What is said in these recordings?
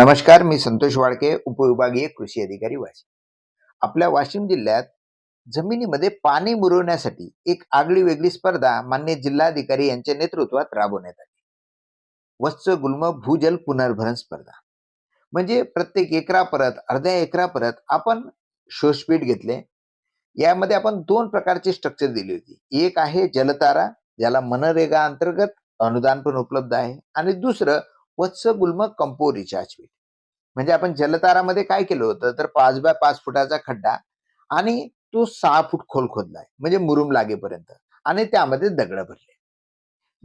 नमस्कार मी संतोष वाडके उपविभागीय कृषी अधिकारी वाशिम आपल्या वाशिम जिल्ह्यात जमिनीमध्ये पाणी मुरवण्यासाठी एक आगळी वेगळी स्पर्धा मान्य जिल्हाधिकारी यांच्या नेतृत्वात राबवण्यात आली. वत्स गुल्म भूजल पुनर्भरण स्पर्धा. म्हणजे प्रत्येक एकरा परत अर्ध्या एकरा परत आपण शोषपीठ घेतले. यामध्ये आपण दोन प्रकारची स्ट्रक्चर दिली होती. एक आहे जलतारा ज्याला मनरेगा अंतर्गत अनुदान पण उपलब्ध आहे. आणि दुसरं वत्स गुल्म कंपो रिचार्ज पीठ म्हणजे आपण जलतारामध्ये काय केलं होतं? तर पाच बाय पाच फुटाचा खड्डा आणि तो सहा फूट खोल खोदलाय. म्हणजे मुरुम लागेपर्यंत. आणि त्यामध्ये दगड भरले.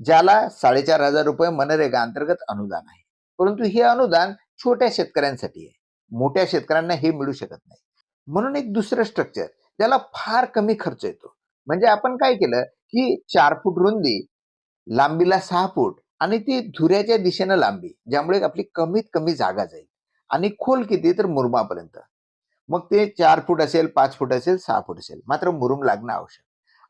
ज्याला साडेचार हजार रुपये मनरेगा अंतर्गत अनुदान आहे. परंतु हे अनुदान छोट्या शेतकऱ्यांसाठी आहे. मोठ्या शेतकऱ्यांना हे मिळू शकत नाही. म्हणून एक दुसरं स्ट्रक्चर ज्याला फार कमी खर्च येतो. म्हणजे आपण काय केलं की चार फूट रुंदी लांबीला सहा फूट आणि ती धुऱ्याच्या दिशेनं लांबी ज्यामुळे आपली कमीत कमी जागा जाईल. आणि खोल किती तर मुरुमापर्यंत. मग ते चार फूट असेल पाच फूट असेल सहा फूट असेल मात्र मुरुम लागणं आवश्यक.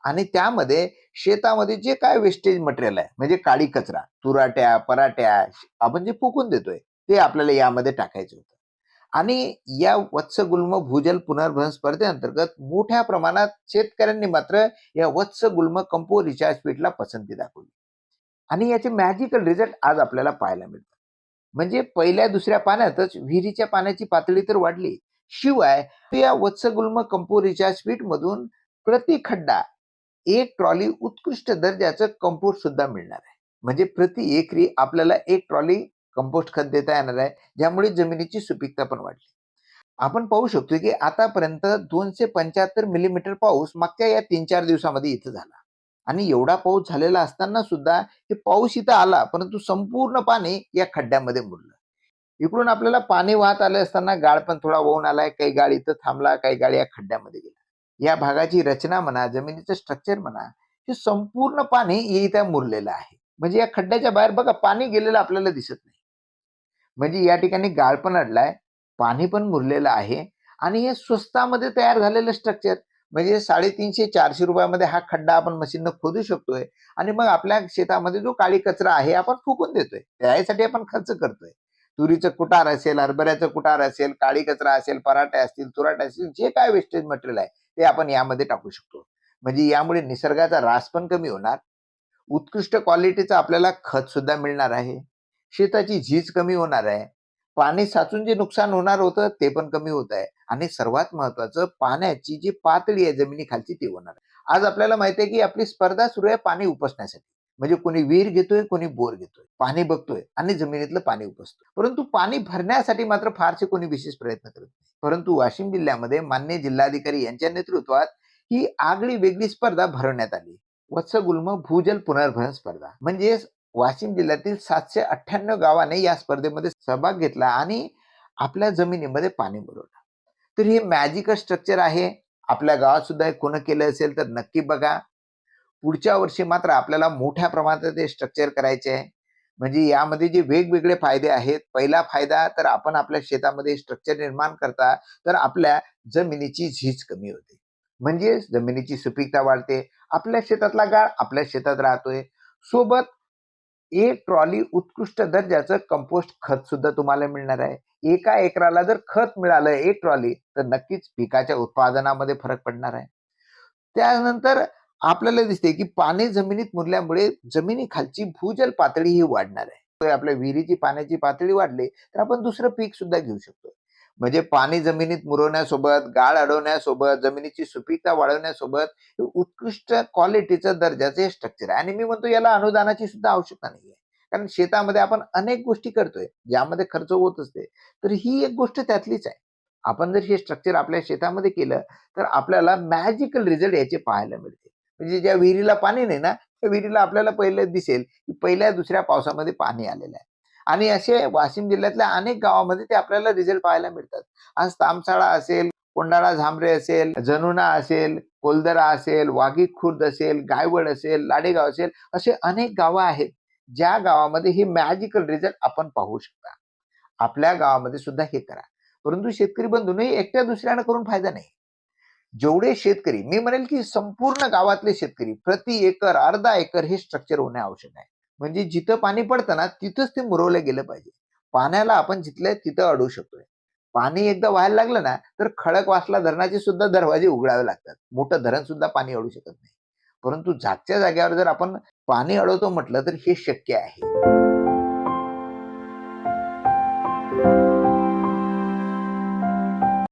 आणि त्यामध्ये शेतामध्ये जे काय वेस्टेज मटेरियल आहे म्हणजे काळी कचरा तुराट्या पराट्या आपण जे फुकून देतोय ते आपल्याला यामध्ये टाकायचं होतं. आणि या वत्स गुल्म भूजल पुनर्भरण स्पर्धेअंतर्गत मोठ्या प्रमाणात शेतकऱ्यांनी मात्र या वत्स गुल्म कंपो रिचार्ज पीठला पसंती दाखवली. आणि याचे मॅजिकल रिझल्ट आज आपल्याला पाहायला मिळतात. म्हणजे पहिल्या दुसऱ्या पाण्यातच विहिरीच्या पाण्याची पातळी तर वाढली. शिवाय या वत्सगुल्म कंपो रिचार्ज पीठ मधून प्रति खड्डा एक ट्रॉली उत्कृष्ट दर्जाचं कंपोस्ट सुद्धा मिळणार आहे. म्हणजे प्रति एकरी आपल्याला एक ट्रॉली कंपोस्ट खत देता येणार आहे ज्यामुळे जमिनीची सुपीकता पण वाढली. आपण पाहू शकतो की आतापर्यंत दोनशे पंच्याहत्तर मिलीमीटर पाऊस मागच्या या तीन चार दिवसामध्ये इथं झाला. आणि एवढा पाऊस झालेला असताना सुद्धा हे पाऊस इथं आला परंतु संपूर्ण पाणी या खड्ड्यामध्ये मुरलं. इकडून आपल्याला पाणी वाहत आले असताना गाळ पण थोडा वाहून आलाय काही गाळ इथं थांबला काही गाळ या खड्ड्यामध्ये गेला. या भागाची रचना म्हणा जमिनीचं स्ट्रक्चर म्हणा हे संपूर्ण पाणी इथं मुरलेलं आहे. म्हणजे या खड्ड्याच्या बाहेर बघा पाणी गेलेलं आपल्याला दिसत नाही. म्हणजे या ठिकाणी गाळ पण अडलाय पाणी पण मुरलेलं आहे आणि हे स्वस्तामध्ये तयार झालेलं स्ट्रक्चर म्हणजे साडेतीनशे चारशे रुपयामध्ये हा खड्डा आपण मशीननं खोदू शकतोय. आणि मग आपल्या शेतामध्ये जो काळी कचरा आहे आपण फुकून देतोय. त्यासाठी आपण खर्च करतोय. तुरीचं कुटार असेल हरभऱ्याचं कुटार असेल काळी कचरा असेल पराठे असतील तुराटे असतील जे काय वेस्टेज मटेरियल आहे ते आपण यामध्ये टाकू शकतो. म्हणजे यामुळे निसर्गाचा रास पण कमी होणार. उत्कृष्ट क्वालिटीचं आपल्याला खत सुद्धा मिळणार आहे. शेताची झीज कमी होणार आहे. पाणी साचून जे नुकसान होणार होतं ते पण कमी होत आहे. आणि सर्वात महत्वाचं पाण्याची जी पातळी आहे जमिनीखालची ती होणार आज आपल्याला माहिती आहे की आपली स्पर्धा सुरू आहे पाणी उपसण्यासाठी. म्हणजे कोणी विहीर घेतोय कोणी बोर घेतोय. पाणी बघतोय आणि जमिनीतलं पाणी उपसतोय. परंतु पाणी भरण्यासाठी मात्र फारसे कोणी विशेष प्रयत्न करत नाही. परंतु वाशिम जिल्ह्यामध्ये मान्य जिल्हाधिकारी यांच्या नेतृत्वात ही आगळी वेगळी स्पर्धा भरवण्यात आली. वत्सगुल्म भूजल पुनर्भरण स्पर्धा. म्हणजे वाशिम जिल्ह्यातील सातशे अठ्ठ्याण्णव गावाने या स्पर्धेमध्ये सहभाग घेतला आणि आपल्या जमिनीमध्ये पाणी पुरवलं तर हे मॅजिकल स्ट्रक्चर आहे. आपल्या गावात सुद्धा हे कोण केलं असेल तर नक्की बघा. पुढच्या वर्षी मात्र आपल्याला मोठ्या प्रमाणात ते स्ट्रक्चर करायचे आहे. म्हणजे यामध्ये जे वेगवेगळे फायदे आहेत पहिला फायदा तर आपण आपल्या शेतामध्ये स्ट्रक्चर निर्माण करता तर आपल्या जमिनीची झीज कमी होते. म्हणजे जमिनीची सुपीकता वाढते. आपल्या शेतातला गाळ आपल्या शेतात राहतोय. सोबत एक ट्रॉली उत्कृष्ट दर्जाचं कंपोस्ट खत सुद्धा तुम्हाला मिळणार आहे. एका एकराला जर खत मिळालं एक ट्रॉली तर नक्कीच पिकाच्या उत्पादनामध्ये फरक पडणार आहे. त्यानंतर आपल्याला दिसते की पाणी जमिनीत मुरल्यामुळे जमिनीखालची भूजल पातळी ही वाढणार आहे. आपल्या विहिरीची पाण्याची पातळी वाढली तर आपण दुसरं पीक सुद्धा घेऊ शकतो. म्हणजे पाणी जमिनीत मुरवण्यासोबत गाळ अडवण्यासोबत जमिनीची सुपीकता वाढवण्यासोबत उत्कृष्ट क्वालिटीचं दर्जाचे स्ट्रक्चर आहे. आणि मी म्हणतो याला अनुदानाची सुद्धा आवश्यकता नाहीये. कारण शेतामध्ये आपण अनेक गोष्टी करतोय ज्यामध्ये खर्च होत असते. तर ही एक गोष्ट त्यातलीच आहे. आपण जर हे स्ट्रक्चर आपल्या शेतामध्ये केलं तर आपल्याला मॅजिकल रिझल्ट याचे पाहायला मिळते म्हणजे ज्या विहिरीला पाणी नाही ना त्या विहिरीला आपल्याला पहिले दिसेल की पहिल्या दुसऱ्या पावसामध्ये पाणी आलेलं आहे. आणि असे वाशिम जिल्ह्यातल्या अनेक गावामध्ये ते आपल्याला रिझल्ट पाहायला मिळतात. आज तामसाळा असेल कोंडाळा झांबरे असेल जनुना असेल कोलदरा असेल वाघी खुर्द असेल गायवड असेल लाडेगाव असेल असे अनेक गावं आहेत. ज्या गावामध्ये हे मॅजिकल रिझल्ट आपण पाहू शकता. आपल्या गावामध्ये सुद्धा हे करा. परंतु शेतकरी बंधूंनी एकट्या दुसऱ्यानं करून फायदा नाही. जेवढे शेतकरी मी म्हणेल की संपूर्ण गावातले शेतकरी प्रति एकर अर्धा एकर हे स्ट्रक्चर होणे आवश्यक आहे. म्हणजे जिथं पाणी पडतं ना तिथंच ते मुरवलं गेलं पाहिजे. पाण्याला आपण जिथल्या तिथं अडवू शकतोय. पाणी एकदा व्हायला लागलं ना तर खडक वासला धरणाचे सुद्धा दरवाजे उघडावे लागतात. मोठं धरण सुद्धा पाणी अडू शकत नाही. परंतु जागच्या जागेवर जर आपण पाणी अडवतो म्हटलं तर हे शक्य आहे.